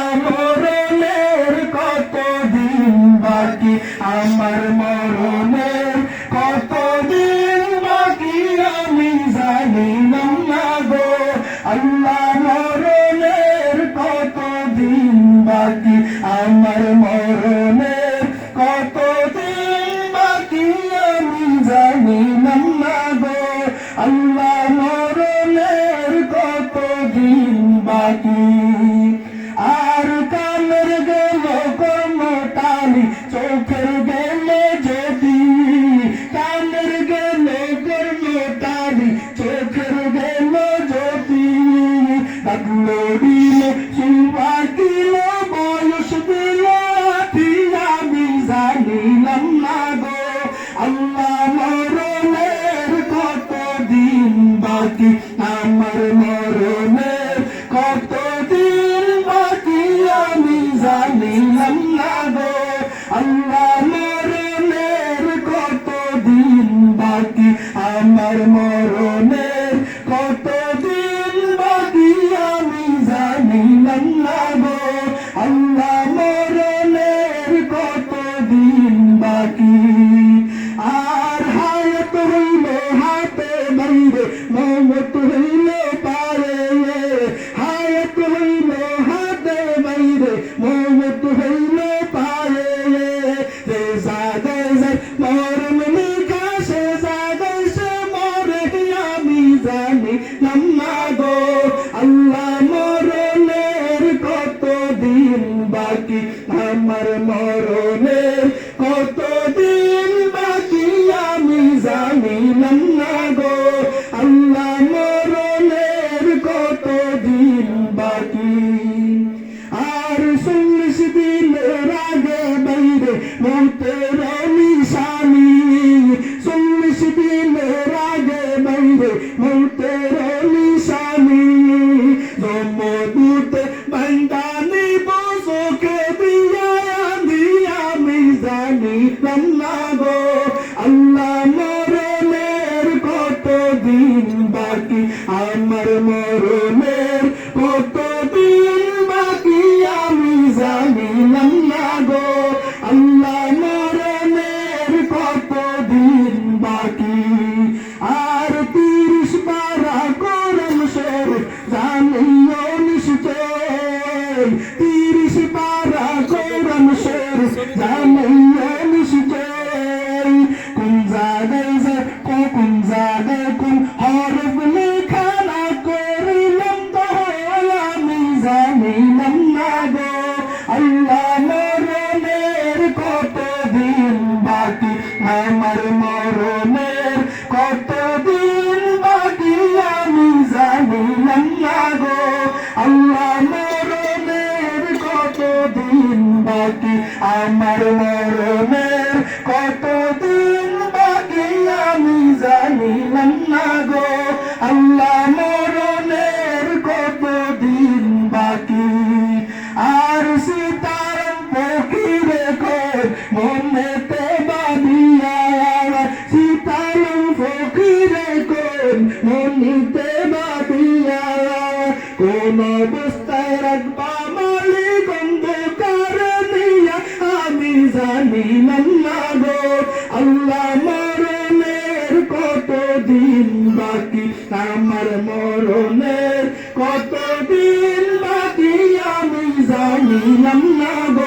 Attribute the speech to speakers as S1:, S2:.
S1: Amen. momento manter কোন অবস্থায় রাখবা মালিক অন্ধকার দিয়া আমি জানিলাম না গো। আল্লাহ মরণের কত দিন বাকি? আমার মরণের কত বাকি? আমি জানিলাম না গো।